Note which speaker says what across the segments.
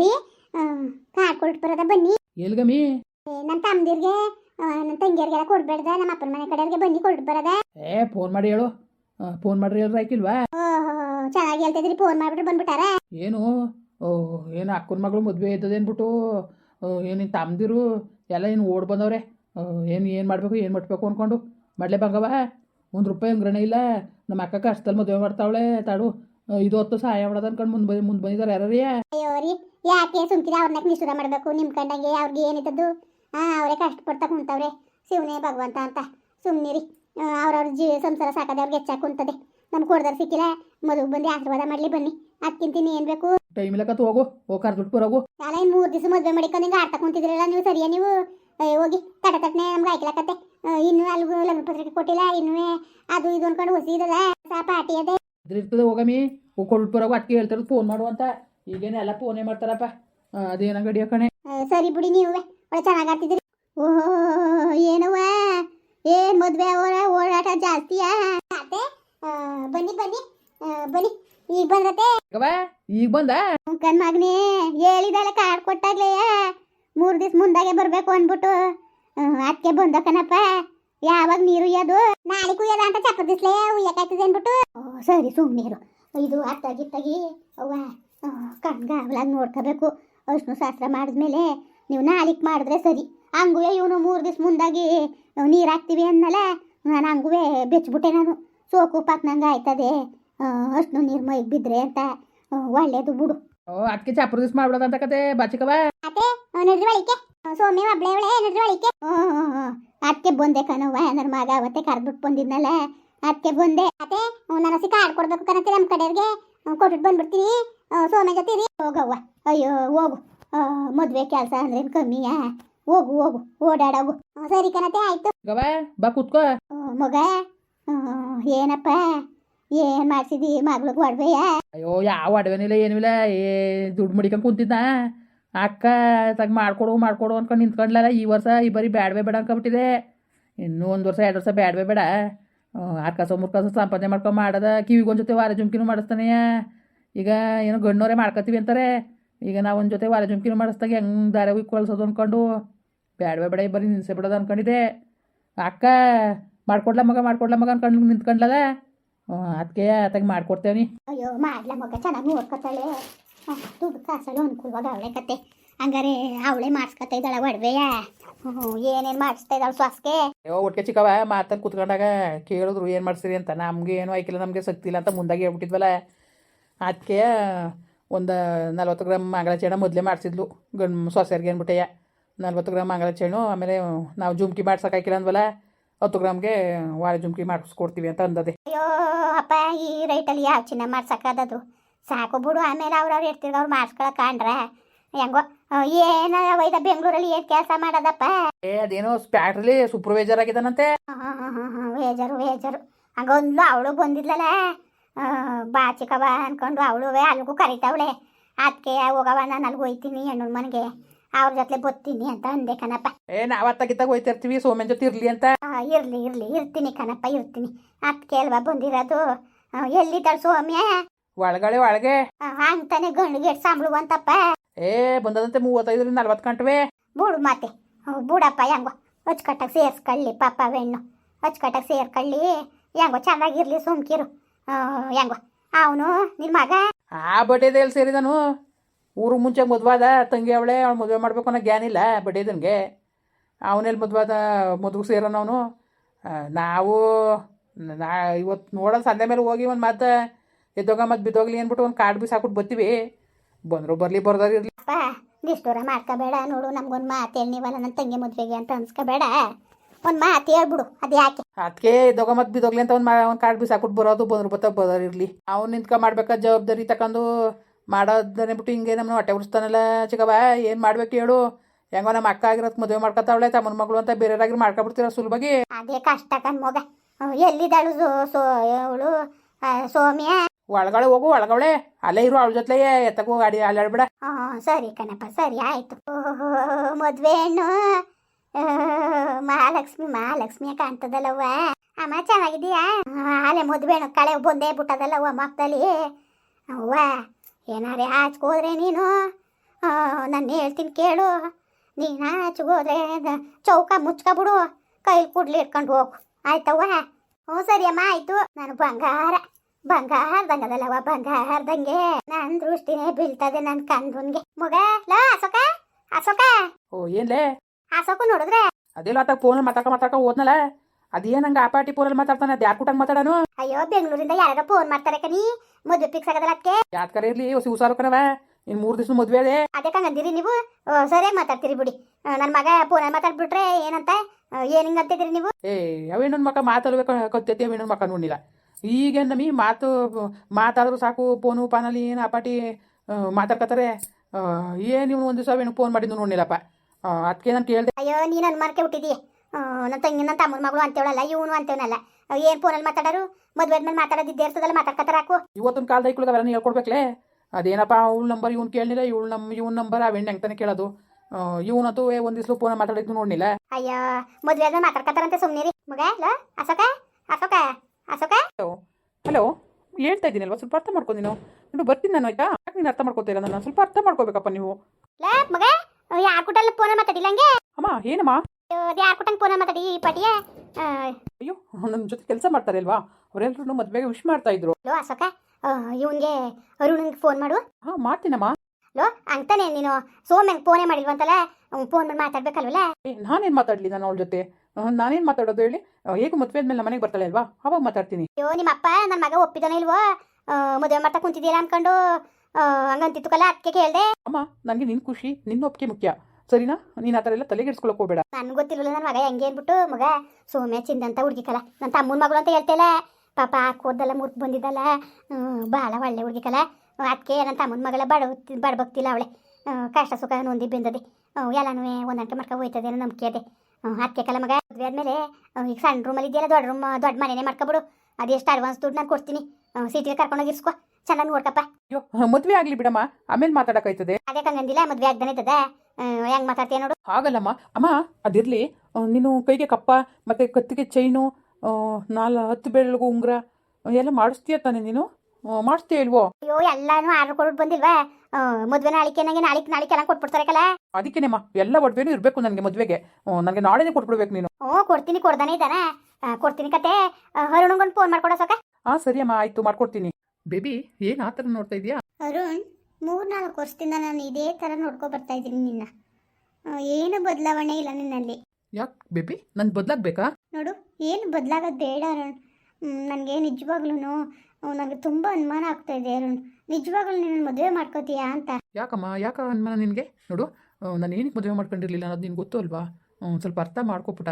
Speaker 1: ರೀ ಕಾರ್ ಕೊಟ್ಟು ಬರೋದ ಬನ್ನಿ. ಎಲ್ಗಮಿ? ನಮ್ಮ ತಮ್ಮದಿರ್ಗೆ ನನ್ನ ತಂಗಿಯರಿಗೆಲ್ಲ ಕೊಡ್ಬೇಡ್ದ ನಮ್ಮ ಅಪ್ಪನ ಮನೆ ಕಡೆಯವ್ರಿಗೆ ಬನ್ನಿ ಕೊಟ್ಟು ಬರೋದ.
Speaker 2: ಏ ಫೋನ್ ಮಾಡಿ ಹೇಳು. ಫೋನ್ ಮಾಡ್ರಿ ಹೇಳ್ರ ಆಯ್ಕಿಲ್ವಾ
Speaker 1: ಓಹೋ ಚೆನ್ನಾಗಿ ಹೇಳ್ತಿದ್ರಿ ಫೋನ್ ಮಾಡ್ಬಿಟ್ಟು ಬಂದ್ಬಿಟ್ಟಾರ?
Speaker 2: ಏನು? ಓ ಏನು ಅಕ್ಕನ ಮಗಳು ಮದುವೆ ಇದ್ದದೆ ಅಂದ್ಬಿಟ್ಟು ಏನು ತಮ್ಮದಿರು ಎಲ್ಲ ಏನು ಓಡ್ ಬಂದವ್ರೆ? ಏನು ಏನು ಮಾಡಬೇಕು ಏನು ಮಾಡಬೇಕು ಅಂದ್ಕೊಂಡು ಮಾಡಲೇ ಬಂಗವ? ಒಂದು ರೂಪಾಯಿ ಅಂಗ್ರಣ ಇಲ್ಲ. ನಮ್ಮ ಅಕ್ಕ ಕಷ್ಟದಲ್ಲಿ ಮದುವೆ ಮಾಡ್ತಾವಳೆ ತಾಡು. ಇದು ಹೊತ್ತು ಸಹಾಯ ಮಾಡೋದು ಅನ್ಕೊಂಡು ಮುಂದೆ ಬಂದು ಮುಂದೆ ಬಂದಿದ್ದಾರೆ ಯಾರೇ
Speaker 1: ಅಯ್ಯೋ ರೀ ಯಾಕೆ ಸುಮ್ಕಿದ ಅವ್ರನ್ನ ನಿಷ್ಠುರ ಮಾಡಬೇಕು ನಿಮ್ಮ ಕಂಡಂಗೆ ಅವ್ರಿಗೆ ಏನಿದ್ದದ್ದು ಹಾಂ ಅವರೇ ಕಷ್ಟಪಡ್ತಾ ಕುಂತವ್ರೆ ಶಿವನೇ ಭಗವಂತ ಅಂತ. ಸುಮ್ಮನಿರಿ ಅವ್ರವ್ರ ಜೀವ ಸಂಸಾರ ಸಾಕದೆ ಅವ್ರಿಗೆ ಹೆಚ್ಚಾಗಿ ಕುಂತದೆ. ನಮ್ಗೆ ಕೊಡ್ದಾರ ಸಿಕ್ಕಿಲ್ಲ ಮದುವೆ ಬಂದು ಆಶೀರ್ವಾದ ಮಾಡ್ಲಿ ಬನ್ನಿ. ಅದಕ್ಕಿಂತೀನಿ ಏನು ಬೇಕು?
Speaker 2: ಟೈಮ್ ಇಲ್ಲಕತ್ತು ಹೋಗು ಹೋಗಿ ಕರ್ದುಬಿಟ್ಟು ಬರೋಗು.
Speaker 1: ಅಲ್ಲ ಇನ್ನು ಮೂರು ದಿವಸ ಮದುವೆ ಮಾಡಿಕೊಂಡು ಹಿಂಗೆ ಆಡ್ತಾ ಕುಂತಿದ್ರಲ್ಲ ನೀವು ಸರಿಯಾ ನೀವು? ಹೋಗಿ ತಟ ತಟ್ಟನೆ ನಮ್ಗೆ ಆಯ್ಕಲಾಕತ್ತೆ ಇನ್ನೂ ಅಲ್ಲಿಗೂ ಲಗ್ನ ಪತ್ರಿಕೆ ಕೊಟ್ಟಿಲ್ಲ ಇನ್ನೂ ಅದು ಇದು ಅನ್ಕೊಂಡು ಹೊಸಿದದ ಪಾರ್ಟಿ ಅದೇ.
Speaker 2: ಇದ್ರ ಹೋಗಮಿ. ಹೋಗಮ್ಮಿ ಹೋಗಿ ಹೇಳ್ತಾರ ಹೇಳ್ತಾರೆ ಫೋನ್ ಮಾಡು ಅಂತ. ಈಗೇನು ಎಲ್ಲ ಫೋನೇ ಮಾಡ್ತಾರಪ್ಪ. ಅದೇನ ಗಡಿಯ ಕಣೆ.
Speaker 1: ಸರಿ ಬಿಡಿ ನೀವು. ಒಳ್ಳೆ ಚೆನ್ನಾಗಿ ಆಡ್ತಿದ್ದೀರಿ. ಓಹೋ ಏನವ್ವ? ಏನ್ ಮದ್ವೆ ಅವರ? ಓಡಾಟ ಜಾಸ್ತಿಯಾ? ಅತ್ತೆ ಬನ್ನಿ ಬನ್ನಿ. ಬನ್ನಿ. ಈಗ ಬಂದತೆ
Speaker 2: ಈಗ ಬಂದ?
Speaker 1: ಕನ್ ಮಗನೇ. ಹೇಳಿದಲ್ಲ ಕಾರ್ಡ್ ಕೊಟ್ಟಾಗ್ಲೇ ಮೂರು ದಿವಸ ಮುಂದಾಗೆ ಬರ್ಬೇಕು ಅಂದ್ಬಿಟ್ಟು. ಅದಕ್ಕೆ ಬಂದ ಕಣಪ್ಪ. ಯಾವಾಗ ನೀರು ಉಯ್ಯೋದು? ನಾಳೆ ಕುಯ್ಯೋದ ಅಂತ ಚಪ್ಪದಿಸ್ಲೇ ಉಯ್ಯಕಾಯ್ತದೆ ಅಂದ್ಬಿಟ್ಟು. ಓ, ಸರಿ ಸುಮ್ಮನಿರು ಇದು ಅತ್ತಾಗಿ ತಗಿ ಅವ್ವ ಕಣ್ಗಾವಲಾಗಿ ನೋಡ್ಕೋಬೇಕು. ಅಷ್ಟು ಶಾಸ್ತ್ರ ಮಾಡಿದ್ಮೇಲೆ ನೀವು ನಾಳಿಕ್ ಮಾಡಿದ್ರೆ ಸರಿ. ಹಂಗುವೆ ಇವನು ಮೂರು ದಿವ್ಸ ಮುಂದಾಗಿ ನೀರು ಹಾಕ್ತೀವಿ ಅಂದಲ್ಲ ನಾನು ಹಂಗುವೆ ಬೆಚ್ಚಿಬಿಟ್ಟೆ ನಾನು. ಸೋಕು ಪಾಕ್ನಂಗೆ ಆಯ್ತದೆ. ಅಷ್ಟು ನೀರು ಮೈಗೆ ಬಿದ್ದರೆ ಅಂತ. ಒಳ್ಳೇದು ಬಿಡು.
Speaker 2: ಓ ಅದಕ್ಕೆ ಚಾಪ್ರ ದಿವ್ಸ ಮಾಡ್ಬಿಡೋದಂತ ಕತೆ ಬಾಚಿಕವ
Speaker 1: ಅತ್ತೆ ನಡ್ರಿ ಒಳಿಕೆ ಸೋಮೆ ಒಬ್ಳೆ ಹ್ಞೂ ಹ್ಞೂ ಒಳಿಕೆ ಅದಕ್ಕೆ ಬಂದೆ ಕಣವ್ವ ನನ್ನ ಮಗ ಅವತ್ತೆ ಕರ್ದ್ಬಿಟ್ಟು ಬಂದಿದ್ನಲ್ಲ. ಅದಕ್ಕೆ ಬಂದೆ. ಅತ್ತೆ ನನ್ನ ಹಸಿ ಕಾರ್ಡ್ ಕೊಡ್ಬೇಕು ಕಣತ್ತೆ ನಮ್ಮ ಕಡೆಯವ್ರಿಗೆ. ಕೊಟ್ಬಿಟ್ಟು ಬಂದ್ಬಿಡ್ತೀನಿ. ಸೋಮೆ ಜೊತೆ ರೀ ಹೋಗವ್ವ. ಅಯ್ಯೋ ಹೋಗು. ಮದ್ವೆ ಕೆಲಸ ಅಂದ್ರೆ ಕಮ್ಮಿಯಾ? ಹೋಗು ಹೋಗು ಓಡಾಡೋಗು. ಸರಿ ಕಣತೆ ಆಯ್ತು.
Speaker 2: ಬಾ ಕೂತ್ಕೋ.
Speaker 1: ಮಗ. ಏನಪ್ಪ? ಏನ್ ಮಾಡ್ಸಿದಿ ಮಗ್ಳಿಗೆ ಒಡವೆಯಾ?
Speaker 2: ಅಯ್ಯೋ ಯಾವ ಒಡವೆನಿಲ್ಲ ಏನಿಲ್ಲ ಏ ದುಡ್ಡು ಮಡಿಕೊಂಡು ಕುಂತಿದ್ದ ಅಕ್ಕ ತಗ ಮಾಡ್ಕೊಡು ಮಾಡ್ಕೊಡು ಅನ್ಕೊಂಡು ನಿಂತ್ಕೊಂಡ್ಲಲ್ಲ ಈ ವರ್ಷ ಈ ಬರೀ ಬ್ಯಾಡ್ವೇ ಬೇಡ ಅನ್ಕೊಬಿಟ್ಟಿದೆ. ಇನ್ನೂ ಒಂದು ವರ್ಷ, ಎರಡು ವರ್ಷ ಬ್ಯಾಡ್ವೇ ಬೇಡ. ಆರ್ಕಸ ಮುರ್ಕಸ ಸಂಪಾದನೆ ಮಾಡ್ಕೊಂಡು ಮಾಡದ, ಕಿವಿಗೊಂದು ಜೊತೆ ವಾರ ಜುಮ್ಕಿನೂ ಮಾಡಿಸ್ತಾನೆಯ ಈಗ ಏನೋ ಗಣ್ಣವರೇ ಮಾಡ್ಕೊತೀವಿ ಅಂತಾರೆ. ಈಗ ನಾವು ಒಂದು ಜೊತೆ ವಾರ ಜುಮ್ಕಿನೂ ಮಾಡಿಸ್ದಾಗ ಹೆಂಗೆ ದಾರ ಕಳ್ಸೋದು ಅಂದ್ಕೊಂಡು ಬ್ಯಾಡ್ವೇ ಬೇಡ, ಈ ಬರೀ ನಿನ್ಸೆ ಬಿಡೋದು ಅಂದ್ಕೊಂಡಿದ್ದೆ ಅಕ್ಕ, ಮಾಡ್ಕೊಡ್ಲ ಮಗ ಮಾಡ್ಕೊಡ್ಲ ಮಗ ಅನ್ಕೊಂಡು ನಿಂತ್ಕೊಂಡ್ಲದ ಅದಕ್ಕೆ ಅದಕ್ಕೆ ಮಾಡ್ಕೊಡ್ತೇವೆ
Speaker 1: ಅಯ್ಯೋ, ಮಾಡ್ಲ ಮಗ, ಚೆನ್ನಾಗಿ ನೋಡ್ಕೊತಾಳೆ. ದುಡ್ಡು ಕಾಸಲು ಅನುಕೂಲವಾಗ ಅವಳೆ ಕತೆ. ಹಂಗಾರೆ ಅವಳೆ ಮಾಡಿಸ್ಕೊತಾ ಇದ್ದಾಳ ಒಡವೆಯ ಏನೇನು ಮಾಡಿಸ್ತಾ ಇದ್ದಾಳೆ ಸ್ವಾಸ್ಗೆ?
Speaker 2: ಅಯ್ಯೋ ಒಟ್ಟಿಗೆ ಚಿಕ್ಕವ ಮಾತಲ್ಲಿ ಕುತ್ಕೊಂಡಾಗ ಕೇಳಿದ್ರು ಏನು ಮಾಡ್ಸಿರಿ ಅಂತ. ನಮಗೆ ಏನು ಆಯ್ಕಿಲ್ಲ ನಮಗೆ ಶಕ್ತಿ ಇಲ್ಲ ಅಂತ ಮುಂದಾಗಿ ಹೇಳ್ಬಿಟ್ಟಿದ್ವಲ್ಲ. ಅದಕ್ಕೆ ಒಂದು ನಲ್ವತ್ತು ಗ್ರಾಮ್ ಮಂಗಳ ಚೇಣ ಮೊದಲೇ ಮಾಡಿಸಿದ್ಲು ಗಣ್ ಸೊಸೆಯರ್ಗೆ ಅಂದ್ಬಿಟ್ಟೆಯ. ನಲ್ವತ್ತು ಗ್ರಾಮ್ ಮಂಗಳ ಚೇಣು ಆಮೇಲೆ ನಾವು ಜುಮ್ಕಿ ಮಾಡ್ಸೋಕ್ಕಾಗಿಲ್ಲ ಅಂದ್ವಲ್ಲ ಹತ್ತು ಗ್ರಾಮ್ಗೆ ವಾರ ಜುಮ್ಕಿ ಮಾಡಿಸ್ಕೊಡ್ತೀವಿ ಅಂತ ಅಂದದೆ.
Speaker 1: ಅಯ್ಯೋ ಅಪ್ಪ ಈ ರೈಟಲ್ಲಿ ಯಾವ ಚಿನ್ನ ಮಾಡ್ಸಕ್ಕಾದದು ಸಾಕು ಬಿಡು. ಆಮೇಲೆ ಅವ್ರವ್ರು ಇರ್ತಿರ್ಗ ಅವ್ರು ಮಾಡ್ಸ್ಕೊಳಕ್ ಕಾಣ್ರ. ಹೆಂಗೋ ಏನ ವೈದ ಬೆಂಗಳೂರಲ್ಲಿ ಏನ್ ಕೆಲಸ ಮಾಡೋದಪ್ಪ?
Speaker 2: ಏ ಅದೇನೋ ಫ್ಯಾಕ್ಟ್ರಿಲಿ ಸೂಪರ್ವೈಸರ್ ಆಗಿದ್ದಾನಂತೆ.
Speaker 1: ವೇಜರು ವೇಜರು. ಹಂಗೊಂದು ಅವಳು ಬಂದಿದ್ಲಲ್ಲ. ಬಾ ಚಿಕ್ಕವ ಅನ್ಕೊಂಡು ಅವಳು ಅಲ್ಗೂ ಕರಿತಾವಳೆ. ಅದಕ್ಕೆ ಹೋಗವ ನಾನು ಅಲ್ಲಿ ಹೋಯ್ತೀನಿ ಹೆಣ್ಣು ಮನೆಗೆ. ಅವ್ರ ಜೊತೆ ಬತ್ತೀನಿ ಅಂತ ಅಂದೆ ಕಣಪ್ಪ.
Speaker 2: ಏ ನಾವು ಅತ್ತಾಗಿತ್ತಾಗ ಹೋಯ್ತಿರ್ತೀವಿ ಸೋಮನ್ ಜೊತೆ ಇರ್ಲಿ ಅಂತ.
Speaker 1: ಇರ್ಲಿ ಇರ್ಲಿ ಇರ್ತೀನಿ ಕಣಪ್ಪ ಇರ್ತೀನಿ. ಅದಕ್ಕೆ ಅಲ್ವಾ ಬಂದಿರೋದು? ಎಲ್ಲಿದ್ದಾಳೆ ಸೌಮ್ಯ?
Speaker 2: ಒಳಗಡೆ ಒಳಗೆ.
Speaker 1: ಅಂತಾನೆ ಸಾಂಬಳು ಸಂಬಳುವಂತಪ್ಪ
Speaker 2: ಏ ಬಂದದಂತೆ ಮೂವತ್ತೈದರಿಂದ ನಲ್ವತ್ತು ಗಂಟೆ
Speaker 1: ಬುಡು ಮಾತೆ. ಬೂಡಪ್ಪ ಹೆಂಗೋ. ಅಚ್ಚುಕಟ್ಟಾಗ ಸೇರ್ಸ್ಕೊಳ್ಳಿ ಪಾಪ ಹೆಣ್ಣು. ಅಚ್ಚುಕಟ್ಟಾಗ ಸೇರ್ಕೊಳ್ಳಿ ಹೆಂಗೋ ಚೆನ್ನಾಗಿರ್ಲಿ ಸುಮ್ಕಿರು. ಹೆಂಗೋ. ಅವನು ನಿನ್ನ ಮಗ?
Speaker 2: ಆ ಬಡ್ಡೆದಲ್ಲಿ ಸೇರಿದನು? ಊರು ಮುಂಚೆ ಮದುವಾದ ತಂಗಿ ಅವಳೆ ಅವಳು ಮದುವೆ ಮಾಡ್ಬೇಕು ಅನ್ನೋ ಜ್ಞಾನ ಇಲ್ಲ ಬಡ್ಡೆದನ್ಗೆ. ಅವನೆಲ್ಲಿ ಮದುವಾದ ಮದುವೆ ಸೇರೋನು ಅವನು ನಾವು ನಾ ಇವತ್ತು ನೋಡೋದು ಸಂದೆ ಮೇಲೆ ಹೋಗಿ ಒಂದು ಮಾತು. ಎದ್ದೋಗ ಮತ್ತೆ ಬಿದ್ದೋಗ್ಲಿ ಅಂದ್ಬಿಟ್ಟು ಒಂದು ಕಾರ್ಡ್ ಬೀಸ್ ಹಾಕ್ಬಿಟ್ಟು ಬರ್ತೀವಿ ಬಂದರು ಬರಲಿ ಬರ್ದಾರ ಇರಲಿ.
Speaker 1: ಅಪ್ಪ ನಿಷ್ಠೂರ ಮಾಡ್ಕೋಬೇಡ ನೋಡು ನಮ್ಗೊಂದು ಮಾತು ಹೇಳಿ ನೀವಲ್ಲ ನನ್ನ ತಂಗಿ ಮದುವೆಗೆ ಅಂತ ಅನ್ಸ್ಕೋಬೇಡ. ಒಂದು ಮಾತು ಹೇಳ್ಬಿಡು ಅದು ಯಾಕೆ?
Speaker 2: ಅದಕ್ಕೆ ಎದ್ದೋಗ ಮತ್ತೆ ಬಿದ್ದೋಗ್ಲಿ ಅಂತ ಒಂದು ಒಂದು ಕಾರ್ಡ್ ಬೀಸ್ ಹಾಕ್ಬಿಟ್ಟು ಬರೋದು ಬಂದರು ಬತ್ತ ಬರೋರು ಇರಲಿ. ಅವ್ನು ನಿಂತ್ಕೊ ಮಾಡ್ಬೇಕಾದ ಜವಾಬ್ದಾರಿ ತಗೊಂಡು ಮಾಡೋದನ್ನೇ ಬಿಟ್ಟು ಹಿಂಗೆ ನಮ್ಮ ಹೊಟ್ಟೆ ಉಡಿಸ್ತಾನಲ್ಲ ಚಿಕ್ಕವ ಏನು ಮಾಡ್ಬೇಕು ಹೇಳು. ಹೆಂಗೋ ನಮ್ಮ ಅಕ್ಕ ಆಗಿರೋದು ಮದುವೆ ಮಾಡ್ಕೊತಾವಳೆ ತಮ್ಮನ ಮಗಳು ಅಂತ ಬೇರೆಯವ್ರಾಗಿ ಮಾಡ್ಕೊಬಿಡ್ತೀರ ಸುಲಭಾಗಿ?
Speaker 1: ಅದೇ ಕಷ್ಟ ಕಣ್ ಮಗ. ಎಲ್ಲಿದ್ದಾಳು ಸೋ ಸೋ ಅವಳು ಸೌಮ್ಯ?
Speaker 2: ಒಳಗಡೆ ಹೋಗು, ಒಳಗಡೆ ಅಲ್ಲೇ ಇರು, ಅವಳ ಜೊತೆ ಎತ್ತಕೋ ಗಾಡಿ ಅಲ್ಲಾಡ್ಬೇಡ
Speaker 1: ಹಾ, ಸರಿ ಕಣಪ್ಪ, ಸರಿ, ಆಯಿತು. ಮದ್ವೆ ಹೆಣ್ಣು. ಮಹಾಲಕ್ಷ್ಮಿ, ಮಹಾಲಕ್ಷ್ಮಿಯ ಕಾಣ್ತದಲ್ಲವ್ವ. ಅಮ್ಮ ಚೆನ್ನಾಗಿದೀಯಾ ಅಲ್ಲೇ ಮದುವೆ ಹೆಣ್ಣು, ಕಳೆ ಬಂದೇ ಬಿಟ್ಟದಲ್ಲವ್ವ ಮಕ್ಕದಲ್ಲಿ ಅವ್ವ, ಏನಾರೇ ಹಾಚ್ಕೋದ್ರೆ ನೀನು? ನಾನು ಹೇಳ್ತೀನಿ ಕೇಳು. ನೀನು ಆಚೆಗೋದ್ರೆ ಚೌಕ ಮುಚ್ಕೊಬಿಡು ಕೈಲಿ ಕುಡ್ಲಿ ಇಟ್ಕೊಂಡು ಹೋಗು. ಆಯ್ತವ್ವ? ಹ್ಞೂ, ಸರಿ ಅಮ್ಮ, ಆಯ್ತು. ನಾನು ಬಂಗಾರ. ಬಂಗಾರದಂಗದಲ್ಲವ ಬಂಗಾರದಂಗೆ. ನನ್ ದೃಷ್ಟಿನೇ ಬೀಳ್ತದೆ ನನ್ನ ಕಣ್ಬುನ್ಗೆ ಮಗ ಲಾ ಅಶೋಕ ಅಶೋಕ.
Speaker 2: ಓ ಏನ್ಲೇ?
Speaker 1: ಅಶೋಕ ನೋಡಿದ್ರೆ?
Speaker 2: ಅದೇಲ್ಲ ಆತ ಫೋನ್ ಮಾತಾಡ್ಕ ಮಾತಾಡ್ಕ ಹೋದ್ನಲ್ಲ ಅದೇನ್ ಹಂಗ ಆ ಪಾರ್ಟಿ ಫೋನಲ್ಲಿ ಮಾತಾಡ್ತಾನೆ? ಅದ್ ಯಾರು ಮಾತಾಡೋನು?
Speaker 1: ಅಯ್ಯೋ ಬೆಂಗಳೂರಿಂದ ಯಾರಾಗ ಫೋನ್ ಮಾಡ್ತಾರೆ ಕಣಿ. ಮದುವೆ ಫಿಕ್ಸ್ ಆಗದಲ್ಲ ಅದಕ್ಕೆ
Speaker 2: ಯಾತ್ ಕರೆ ಇರ್ಲಿ ಹೊಸ ಹುಷಾರು ಕಣವ. ಇನ್ನು ಮೂರು ದಿವಸ ಮದ್ವೆ ಅದೇ.
Speaker 1: ಅದೇ ನೀವು? ಓ, ಸರಿ ಮಾತಾಡ್ತೀರಿ ಬಿಡಿ. ನನ್ನ ಮಗ ಫೋನ್ ಮಾತಾಡ್ಬಿಟ್ರೆ ಏನಂತ? ಏನಿಂಗ್ ಅಂತಿದ್ರಿ ಅಂತಿದ್ದೀರಿ ನೀವು?
Speaker 2: ಏ ಅವೇನೊಂದ್ ಮಕ್ಕ ಮಾತಾಡ್ಬೇಕು ಕತ್ತೈತಿ ಅವೇನೊಂದ್ ಮಕ್ಕ ನೋಡಿಲ್ಲ ಈಗೇನು ನಮಗೆ ಮಾತು ಮಾತಾಡಿದ್ರು ಸಾಕು ಫೋನು ಪಾನಲ್ಲಿ ಏನು ಆ ಪಾಟಿ ಮಾತಾಡ್ಕತ್ತಾರೆ ಏನು ನೀವು ಒಂದು ದಿವಸ ಏನು ಫೋನ್ ಮಾಡಿದ್ದು ನೋಡಿಲ್ಲಪ್ಪ ಅದಕ್ಕೆ ನಾನು ಕೇಳಿದೆ
Speaker 1: ಅಯ್ಯೋ ನೀನು ಅನುಮಾನಕ್ಕೆ ಹುಟ್ಟಿದಿ. ನನ್ನ ತಂಗಿ ನನ್ನ ತಮ್ಮನ ಮಗಳು ಅಂತೇವಳಲ್ಲ ಇವನು ಅಂತೇವನಲ್ಲ ಏನು ಫೋನಲ್ಲಿ ಮಾತಾಡೋರು? ಮದುವೆ ಆದ್ಮೇಲೆ ಮಾತಾಡೋದಿದ್ದೇ ಇರ್ತದಲ್ಲ ಮಾತಾಡ್ಕತ್ತಾರಾಕು
Speaker 2: ಇವತ್ತಿನ ಕಾಲದ ಐಕ್ಳಿಗೆ ಅವೆಲ್ಲ ಹೇಳ್ಕೊಡ್ಬೇಕಲೇ? ಅದೇನಪ್ಪ ಅವಳ ನಂಬರ್ ಇವ್ನು ಕೇಳಲಿಲ್ಲ ಇವಳು ನಮ್ಮ ಇವ್ನ ನಂಬರ್ ಅವೆಣ್ಣೆ ಅಂತಾನೆ ತಾನೆ ಕೇಳೋದು ಇವನಂತೂ ಒಂದು ದಿವಸ ಫೋನ್ ಮಾತಾಡಿದ್ದು ನೋಡಿಲ್ಲ
Speaker 1: ಅಯ್ಯೋ ಮದುವೆ ಆದ್ಮೇಲೆ ಮಾತಾಡ್ಕತ್ತಾರಂತೆ ರೀ ಮಗ ಲೋ ಅಶೋಕ ಅಶೋಕ. ಅಶೋಕ?
Speaker 2: ಹಲೋ. ಹೇಳ್ತಾ ಇದ್ದೀನಲ್ವ? ಸ್ವಲ್ಪ ಅರ್ಥ ಮಾಡ್ಕೊ ನೀನು. ನೋಡು ಬರ್ತೀನಿ ನಾನು ಆಯ್ತಾ? ಯಾಕೆ ನೀನು ಅರ್ಥ ಮಾಡ್ಕೋತೀರ ನಾನು ಸ್ವಲ್ಪ ಅರ್ಥ ಮಾಡ್ಕೋಬೇಕಪ್ಪ ನೀವು.
Speaker 1: ಲೇ ಮಗ ಯಾರು ಕುಟಲ್ಲಿ ಫೋನ್ ಮಾತಾಡಿಲ್ಲ ಹಂಗೆ?
Speaker 2: ಅಮ್ಮ ಏನಮ್ಮ?
Speaker 1: ಯಾರು ಕುಟಂಗೆ ಫೋನ್ ಮಾತಾಡಿ ಈ ಪಟಿಯ
Speaker 2: ಅಯ್ಯೋ ನನ್ನ ಜೊತೆ ಕೆಲಸ ಮಾಡ್ತಾರೆ ಅಲ್ವಾ? ಅವರೆಲ್ಲರೂ ಮದುವೆಗೆ ವಿಶ್ ಮಾಡ್ತಾ ಇದ್ರು.
Speaker 1: ಲೋ ಅಶೋಕ ಇವನ್ಗೆ ಅರುಣ್ಗೆ ಫೋನ್ ಮಾಡು.
Speaker 2: ಹಾ ಮಾಡ್ತೀನಮ್ಮ.
Speaker 1: ಲೋ ಅಂತಾನೆ ನೀನು. ಸೋಮ್ಯಂಗೆ ಫೋನೇ ಮಾಡಿಲ್ವಂತಲ್ಲ ಫೋನ್ ಮಾಡಿ ಮಾತಾಡ್ಬೇಕಲ್ವಲ್ಲ
Speaker 2: ಏ ನಾನೇನು ಮಾತಾಡಲಿ ನಾನು ಅವಳ ಜೊತೆ? ನಾನೇನು ಮಾತಾಡೋದು ಹೇಳಿ? ಹೇಗೂ ಮದುವೆ ಆದ್ಮೇಲೆ ಮನೆಗೆ ಬರ್ತಾಳೆ ಅಲ್ವಾ? ಅವಾಗ ಮಾತಾಡ್ತೀನಿ.
Speaker 1: ಅಯ್ಯೋ ನಿಮ್ಮ ಅಪ್ಪ ನನ್ನ ಮಗ ಒಪ್ಪಿದಾನೆ ಇಲ್ವೋ? ಮದುವೆ ಮಾಡ್ತಾ ಕುಂತಿದ್ದೀರಾ ಅನ್ಕೊಂಡು ಹಂಗಂತಿತ್ತುಕಲ್ಲ ಹಂಗಂತಿತ್ತು ಕಲ್ಲ ಅದಕ್ಕೆ ಕೇಳಿದೆ.
Speaker 2: ಅಮ್ಮ ನನಗೆ ನಿನ್ನ ಖುಷಿ ನಿನ್ನ ಒಪ್ಪಿಗೆ ಮುಖ್ಯ. ಸರಿನಾ? ನೀನು ಆತರ ಎಲ್ಲ ತಲೆ ತಲೆಗೆಡ್ಸ್ಕೊಳಕ್ಕೆ ಹೋಗ್ಬೇಡ.
Speaker 1: ನನ್ಗೆ ಗೊತ್ತಿಲ್ಲ ನನ್ನ ಮಗ ಹೆಂಗೆ ಅಂದ್ಬಿಟ್ಟು ಮಗ ಸೋಮ್ಯ ಚಿಂದಂತ ಹುಡುಗಿಕಲ್ಲ ನನ್ನ ತಮ್ಮನ ಮಗಳು ಅಂತ ಹೇಳ್ತೇಲ್ಲ ಪಾಪ ಕೋದಲ್ಲ ಮುರ್ಕ್ ಬಂದಿದ್ದಲ್ಲ. ಬಹಳ ಭಾಳ ಒಳ್ಳೆ ಹುಡುಗಿಕಲ್ಲ ಅದಕ್ಕೆ ನನ್ನ ತಮ್ಮನ ಮಗಳ ಬಡ ಬಡಬಗ್ತಿಲ್ಲ ಅವಳೆ. ಕಷ್ಟ ಸುಖ ನೊಂದಿ ಬೆಂದದೆ. ಎಲ್ಲನೂ ಒಂದಂಟೆ ಮಾಡ್ಕೊಂಡು ಹೋಯ್ತದೆ ಅನ್ನೋ ನಂಬಿಕೆ ಅದೇ. ಅದಕ್ಕೆ ಕಲ ಮಗ. ಮದುವೆ ಆದಮೇಲೆ ಈಗ ಸಣ್ಣ ರೂಮಲ್ಲಿ ಇದೆಯಲ್ಲ ದೊಡ್ಡ ರೂಮ್ ದೊಡ್ಡ ಮನೆನೇ ಮಾಡ್ಕೊಬಿಡು. ಅದೆಷ್ಟು ಅಡ್ವಾನ್ಸ್ ದುಡ್ಡು ನಾನು ಕೊಡ್ತೀನಿ. ಸಿಟಿಗೆ ಕರ್ಕೊಂಡೋಗಿ ಇರ್ಸ್ಕೊ. ಚೆನ್ನಾಗಿ ನೋಡ್ಕಪ್ಪ.
Speaker 2: ಅಯ್ಯೋ ಮದುವೆ ಆಗಲಿ ಬಿಡಮ್ಮ. ಆಮೇಲೆ ಮಾತಾಡೋಕ್ಕಾಯ್ತದೆ.
Speaker 1: ಅದೇ ಕಂಗಂದಿಲ್ಲ ಮದುವೆ ಆಗ್ದಾನೆ ಇದ್ದದ ಹೆಂಗ್ ಮಾತಾಡ್ತೀಯ ನೋಡು.
Speaker 2: ಆಗಲ್ಲಮ್ಮ ಅಮ್ಮ ಅದಿರ್ಲಿ. ನೀನು ಕೈಗೆ ಕಪ್ಪ ಮತ್ತೆ ಕತ್ತಿಗೆ ಚೈನು ನಾಲ್ ಹತ್ತು ಬೆಳಗು ಉಂಗ್ರ ಎಲ್ಲ ಮಾಡಿಸ್ತೀಯ ತಾನೆ ನೀನು? ಮಾಡಿಸ್ತೀಯ ಇಲ್ವೋ?
Speaker 1: ಅಯ್ಯೋ ಎಲ್ಲಾನು ಆರ್ಡರ್ ಕೊಡ್ಬಿಟ್ಟು ಬಂದಿಲ್ವಾ? ಮದುವೆ ನಾಳಿಕೆ ನಂಗೆ ನಾಳಿಕ್ ನಾಳಿಕೆ ಎಲ್ಲ ಕೊಟ್ಬಿಡ್ತಾರೆ ಕಲ.
Speaker 2: ಅದಕ್ಕೇನೆಮ್ಮ ಎಲ್ಲ ಒಡವೆನೂ ಇರಬೇಕು ನನಗೆ ಮದುವೆಗೆ. ನನಗೆ ನಾಳೆನೇ ಕೊಟ್ಬಿಡ್ಬೇಕು ನೀನು.
Speaker 1: ಓ ಕೊಡ್ತೀನಿ ಕೊಡ್ದಾನೆ ಇದ್ದಾನ. ಕೊಡ್ತೀನಿ ಕತೆ. ಅರುಣ್ಗೊಂದು ಫೋನ್ ಮಾಡ್ಕೊಡೋ ಆ
Speaker 2: ಹಾಂ ಸರಿ ಅಮ್ಮ ಆಯಿತು ಮಾಡ್ಕೊಡ್ತೀನಿ. ಬೇಬಿ ಏನು ಆ ಥರ ನೋಡ್ತಾ ಇದೀಯಾ
Speaker 1: ಅರುಣ್ ಮೂರು ನಾಲ್ಕು ವರ್ಷದಿಂದ ನಾನು ಇದೇ ಥರ ನೋಡ್ಕೊ ಬರ್ತಾ ಇದ್ದೀನಿ ನಿನ್ನ. ಏನು ಬದಲಾವಣೆ ಇಲ್ಲ ನಿನ್ನಲ್ಲಿ.
Speaker 2: ಯಾಕೆ ಬೇಬಿ? ನಾನು ಬದಲಾಗಬೇಕಾ?
Speaker 1: ನೋಡು ಏನು ಬದಲಾಗೋದು ಬೇಡ ಅರುಣ್. ನನಗೆ ನಿಜವಾಗ್ಲೂ ನನಗೆ ತುಂಬ ಅನುಮಾನ ಆಗ್ತಾ ಇದೆ ಅರುಣ್. ನಿಜವಾಗ್ಲೂ ನಿನ್ನ ಮದುವೆ ಮಾಡ್ಕೋತೀಯಾ ಅಂತ.
Speaker 2: ಯಾಕಮ್ಮ ಯಾಕ ಅನುಮಾನ ನಿನಗೆ? ನೋಡು ನಾನು ಏನಕ್ಕೆ ಮದುವೆ ಮಾಡ್ಕೊಂಡಿರಲಿಲ್ಲ ಅನ್ನೋದು ನಿನ್ಗೆ ಗೊತ್ತು ಅಲ್ವಾ? ಸ್ವಲ್ಪ ಅರ್ಥ ಮಾಡ್ಕೊಪುಟ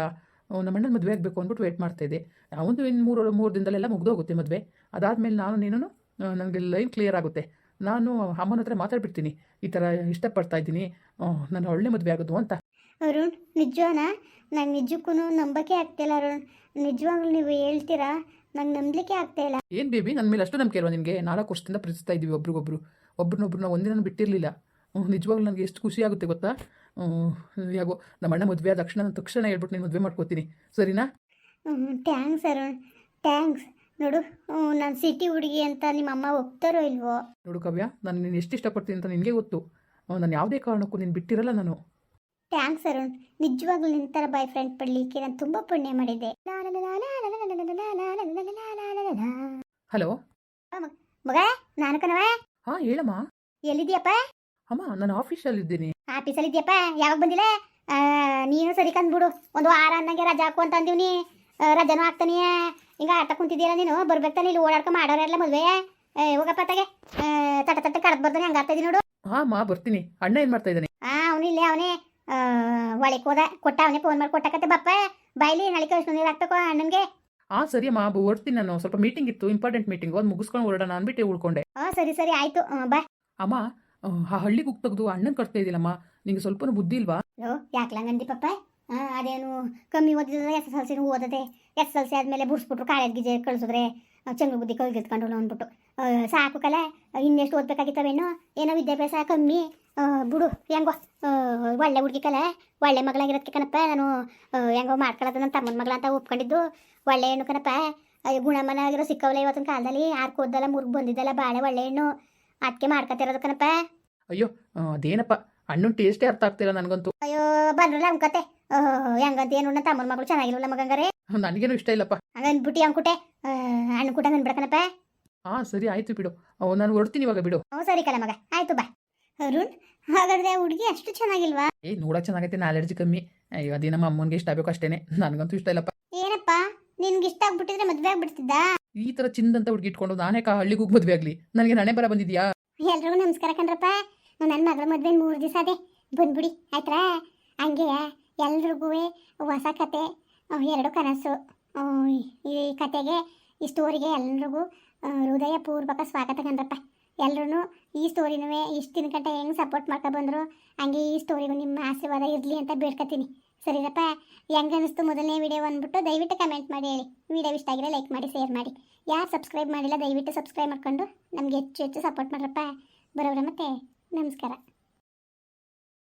Speaker 2: ನಮ್ಮ ಅಣ್ಣನ ಮದುವೆ ಆಗಬೇಕು ಅಂದ್ಬಿಟ್ಟು ವೇಟ್ ಮಾಡ್ತಾ ಇದ್ದೆ. ಅವನು ಇನ್ನು ಮೂರು ಮೂರು ದಿನದಲ್ಲೆಲ್ಲ ಮುಗ್ದೋಗುತ್ತೆ ಮದುವೆ. ಅದಾದಮೇಲೆ ನಾನು ನೀನು ನನಗೆ ಲೈನ್ ಕ್ಲಿಯರ್ ಆಗುತ್ತೆ. ನಾನು ಅಮ್ಮನ ಹತ್ರ ಮಾತಾಡ್ಬಿಡ್ತೀನಿ. ಈ ಥರ ಇಷ್ಟಪಡ್ತಾ ಇದ್ದೀನಿ. ನನ್ನ ಒಳ್ಳೆ ಮದುವೆ ಆಗೋದು ಅಂತ.
Speaker 1: ಅರುಣ್ ನಿಜವಾನ? ನಂಗೆ ನಿಜಕ್ಕೂ ನಂಬಕ್ಕೆ ಆಗ್ತಿಲ್ಲ ಅರುಣ್. ನಿಜವಾಗ್ಲೂ ನೀವು ಹೇಳ್ತೀರಾ? ನಂಗೆ ನಂಬಲಿಕ್ಕೆ ಆಗ್ತಾ ಇಲ್ಲ.
Speaker 2: ಏನು ಬೇಬಿ? ನನ್ನ ಮೇಲೆ ಅಷ್ಟು ನಂಬಿಕೆ ಅಲ್ವಾ ನಿಮಗೆ ನಾಲ್ಕು ವರ್ಷದಿಂದ ಪ್ರೀತಿಸ್ತಾ ಇದ್ದೀವಿ ಒಬ್ರಿಗೊಬ್ರು. ಒಬ್ರನ್ನೊಬ್ರು ನಾವು ಒಂದಿನ ಬಿಟ್ಟಿರಲಿಲ್ಲ. ನಿಜವಾಗ್ಲೂ ನನಗೆ ಎಷ್ಟು ಖುಷಿ ಆಗುತ್ತೆ ಗೊತ್ತಾ ಯಾಕೋ ನಮ್ಮ ಅಣ್ಣ ಮದುವೆ ಆದ ತಕ್ಷಣ ನಾನು ತಕ್ಷಣ ಹೇಳ್ಬಿಟ್ಟು ನೀನು ಮದುವೆ ಮಾಡ್ಕೋತೀನಿ ಸರಿನಾ
Speaker 1: ಥ್ಯಾಂಕ್ಸ್ ಅರುಣ್ ಥ್ಯಾಂಕ್ಸ್ ನೋಡು ನಾನು ಸಿಟಿ ಹುಡುಗಿ ಅಂತ ನಿಮ್ಮ ಅಮ್ಮ ಒಪ್ತಾರೋ ಇಲ್ವೋ
Speaker 2: ನೋಡು ಕವ್ಯ ನಾನು ನೀನು ಎಷ್ಟು ಇಷ್ಟಪಡ್ತೀನಿ ಅಂತ ನಿನಗೆ ಗೊತ್ತು ನಾನು ಯಾವುದೇ ಕಾರಣಕ್ಕೂ ನೀನು ಬಿಟ್ಟಿರಲ್ಲ ನಾನು
Speaker 1: ಥ್ಯಾಂಕ್ಸ್ ಅರುಣ್ ನಿಜವಾಗ್ಲೂ ನಿನ್ನ ಥರ ಬಾಯ್ ಫ್ರೆಂಡ್ ಪಡಲಿಕ್ಕೆ ನಾನು ತುಂಬ ಪುಣ್ಯ ಮಾಡಿದೆ
Speaker 2: ಹಲೋ
Speaker 1: ಮಗ ನಾನು ಕಣವ
Speaker 2: ಹಾಂ ಹೇಳಮ್ಮ
Speaker 1: ಎಲ್ಲಿದ್ಯಪ್ಪ
Speaker 2: ಅಮ್ಮ ನಾನು ಆಫೀಸಲ್ಲಿದ್ದೀನಿ
Speaker 1: ಆಫೀಸಲ್ಲಿ ಇದೆಯಪ್ಪ ಯಾವಾಗ ಬಂದಿಲ್ಲ? ನೀನು ಸರಿ ಕಂದ್ಬಿಡು. ಒಂದು ವಾರ ಅನ್ನಂಗೆ ರಜಾ ಹಾಕು ಅಂತ ಅಂದೀವ್ನಿ ನೀ. ರಜಾನೂ ಹಾಕ್ತಾನೀಯ ಹಿಂಗ ಆಟ ಕುಂತಿದ್ದೀಯಲ್ಲ ನೀನು? ಬರ್ಬೇಕು ತಾನೆ ಇಲ್ಲಿ ಓಡಾಡ್ಕೊ ಮಾಡೋರೆಲ್ಲ ಮದುವೆ. ಏ ಹೋಗಪ್ಪ ತಗೆ. ತಟ ತಟ ಕಡ್ದು ಬರ್ತಾನೆ ಹಂಗೆ ಆಗ್ತಾ ನೋಡು.
Speaker 2: ಹಾ ಮಾ ಬರ್ತೀನಿ. ಅಣ್ಣ ಏನು ಮಾಡ್ತಾ ಇದ್ದಾನೆ?
Speaker 1: ಹಾ ಅವನಿಲ್ಲ ಅವನೇ. ಒಳಗೆ ಹೋದ. ಕೊಟ್ಟ ಅವನೇ ಫೋನ್ ಮಾಡಿ ಕೊಟ್ಟಕತ್ತೆ ಬಪ್ಪ. ಬಾಯ್ಲಿ ನಳಿಕೆ ಕಳಿಸ್ ನೀರು ಹಾಕ್ಬೇಕು ಅಣ್ಣನಿಗೆ.
Speaker 2: ಹಾ ಸರಿ ಅಮ್ಮ ಬರ್ತೀನಿ ನಾನು. ಸ್ವಲ್ಪ ಮೀಟಿಂಗ್ ಇತ್ತು ಇಂಪಾರ್ಟೆಂಟ್ ಮೀಟಿಂಗ್ ಅದು ಮುಗಿಸ್ಕೊಂಡು ಓಡೋಣ ಅಂದ್ಬಿಟ್ಟು ಉಳ್ಕೊಂಡೆ.
Speaker 1: ಹಾ ಸರಿ ಸರಿ ಆಯ್ತು. ಬಾ.
Speaker 2: ಅಮ್ಮ ಆ, ಹಳ್ಳಿ ಹೋಗಿ ತೆಗೆದು ಅಣ್ಣನ ಕಟ್ತಾ ಇದ್ದಿಲ್ಲಮ್ಮ ನಿಂಗೆ ಸ್ವಲ್ಪನೂ ಬುದ್ಧಿ ಇಲ್ವಾ?
Speaker 1: ಲೋ ಯಾಕ್ಲಂಗಂದಿ ಪಪ್ಪ? ಅದೇನು ಕಮ್ಮಿ ಓದಿದ್ರೆ ಎಸ್ ಎಸ್ ಎಲ್ ಸಿನೂ ಓದದೆ ಎಸ್ ಎಲ್ ಸಿ ಆದಮೇಲೆ ಬುಡ್ಸ್ಬಿಟ್ರು ಕಾಳೆ ಗಿಜೆ ಕಳಿಸಿದ್ರೆ ಚಂದ್ರ ಬುದ್ಧಿ ಕಲ್ಗಿತ್ಕೊಂಡು ಅಂದ್ಬಿಟ್ಟು. ಸಾಕು ಕಲೆ ಇನ್ನೆಷ್ಟು ಓದ್ಬೇಕಾಗಿತ್ತವೇನೋ ಏನೋ ವಿದ್ಯಾಭ್ಯಾಸ ಕಮ್ಮಿ. ಆ, ಬಿಡು ಹೆಂಗೋ ಒಳ್ಳೆ ಹುಡುಗಿ ಕಲೆ ಒಳ್ಳೆ ಮಗಳಾಗಿರೋದಕ್ಕೆ ಕನಪ್ಪ ನಾನು ಹೆಂಗೋ ಮಾಡ್ಕೊಳ್ಳೋದು ನನ್ನ ತಮ್ಮನ ಮಗಳ ಅಂತ ಒಪ್ಕೊಂಡಿದ್ದು. ಒಳ್ಳೆ ಹೆಣ್ಣು ಕನಪ್ಪ ಅಯ್ಯೋ ಗುಣಮನ ಆಗಿರೋ ಸಿಕ್ಕವಲ್ಲ ಇವತ್ತಿನ ಕಾಲದಲ್ಲಿ ಯಾರು ಓದ್ದಲ್ಲ ಮುರ್ಗ್ ಬಂದಿದ್ದಲ್ಲ ಬಾಳೆ ಒಳ್ಳೆ ಹೆಣ್ಣು. ಅದಕ್ಕೆ ಮಾಡ್ಕೊತಿರೋದು ಕಣಪ್ಪ
Speaker 2: ಅಯ್ಯೋ ಅದೇನಪ್ಪ? ಹಣ್ಣು ಟೇಸ್ಟ್ ಅರ್ಥ ಆಗ್ತಿಲ್ಲ ನನಗಂತೂ.
Speaker 1: ಅಯ್ಯೋ ಬಂದ್ರಲ್ಲ ಓಹೋ ಹೆಂಗಂತ ಏನು ನನ್ನ ತಮ್ಮನ ಮಗಳು ಚೆನ್ನಾಗಿಲ್ಲ ಮಗಂಗಾರೆ?
Speaker 2: ನನಗೇನು ಇಷ್ಟ ಇಲ್ಲಪ್ಪ.
Speaker 1: ಹಂಗ ಅನ್ಬಿಟ್ಟು ಅಂಕುಟೆ ಹಣ್ಣು ಕೂಟ ಅನ್ಬಿಡಕನಪ್ಪ
Speaker 2: ಹಾಂ ಸರಿ ಆಯ್ತು ಬಿಡು. ನಾನು ಹೊರಡ್ತೀನಿ ಇವಾಗ ಬಿಡು.
Speaker 1: ಹ್ಞೂ ಸರಿ ಕಲ ಮಗ. ಆಯ್ತು ಬಾ. ಅರುಣ್ ಹಾಗಾದ್ರೆ ಹುಡುಗಿ ಅಷ್ಟು ಚೆನ್ನಾಗಿಲ್ವಾ?
Speaker 2: ಏ ನೋಡಕ್ಕೆ ಚೆನ್ನಾಗೈತೆ ಅಲರ್ಜಿ ಕಮ್ಮಿ. ಅಯ್ಯೋ ಅದೇ ನಮ್ಮ ಅಮ್ಮನಿಗೆ ಇಷ್ಟ ಆಗಬೇಕು ಅಷ್ಟೇನೆ. ನನಗಂತೂ ಇಷ್ಟ ಇಲ್ಲಪ್ಪ.
Speaker 1: ಏನಪ್ಪ? ನಿನ್ಗೆ ಇಷ್ಟ ಆಗ್ಬಿಟ್ಟಿದ್ರೆ ಮದುವೆ ಆಗ್ಬಿಡ್ತಿದ್ದ?
Speaker 2: ಈ ತರ ಚಿಂದಂತ ಹುಡುಗಿ ಇಟ್ಕೊಂಡು ನಾನೇ ಕಾ ಹಳ್ಳಿಗೆ ಮದುವೆ ಆಗಲಿ. ನನಗೆ ನಣೆ ಬರ ಬಂದಿದ್ಯಾ?
Speaker 1: ಎಲ್ರಿಗೂ ನಮಸ್ಕಾರ ಕಣ್ರಪ್ಪ. ನನ್ನ ಮಗಳ ಮದ್ವೆ ಮೂರು ದಿವಸ ಅದೇ. ಬಂದ್ಬಿಡಿ. ಆಯ್ತಾ ಹಂಗೆ ಎಲ್ರಿಗೂ ಹೊಸ ಕತೆ ಎರಡು ಕನಸು. ಈ ಕತೆಗೆ, ಈ ಸ್ಟೋರಿಗೆ ಎಲ್ರಿಗೂ ಹೃದಯಪೂರ್ವಕ ಸ್ವಾಗತ ಕಣ್ರಪ್ಪ. ಎಲ್ರೂ ಈ ಸ್ಟೋರಿನೂ ಇಷ್ಟು ದಿನ ಗಂಟೆ ಹೆಂಗೆ ಸಪೋರ್ಟ್ ಮಾಡ್ಕೊ ಬಂದರು, ಹಂಗೆ ಈ ಸ್ಟೋರಿಗೂ ನಿಮ್ಮ ಆಶೀರ್ವಾದ ಇರಲಿ ಅಂತ ಬೇಡ್ಕೊತೀನಿ. ಸರಿನಪ್ಪ ಹೆಂಗೆ ಅನಿಸ್ತು ಮೊದಲನೇ ವಿಡಿಯೋ ಅಂದ್ಬಿಟ್ಟು ದಯವಿಟ್ಟು ಕಮೆಂಟ್ ಮಾಡಿ ಹೇಳಿ. ವಿಡಿಯೋ ಇಷ್ಟ ಆಗಿರೋ ಲೈಕ್ ಮಾಡಿ ಶೇರ್ ಮಾಡಿ. ಯಾರು ಸಬ್ಸ್ಕ್ರೈಬ್ ಮಾಡಿಲ್ಲ ದಯವಿಟ್ಟು ಸಬ್ಸ್ಕ್ರೈಬ್ ಮಾಡ್ಕೊಂಡು ನಮಗೆ ಹೆಚ್ಚು ಹೆಚ್ಚು ಸಪೋರ್ಟ್ ಮಾಡ್ರಪ್ಪ. ಬರೋಬ್ರ ಮತ್ತೆ, ನಮಸ್ಕಾರ.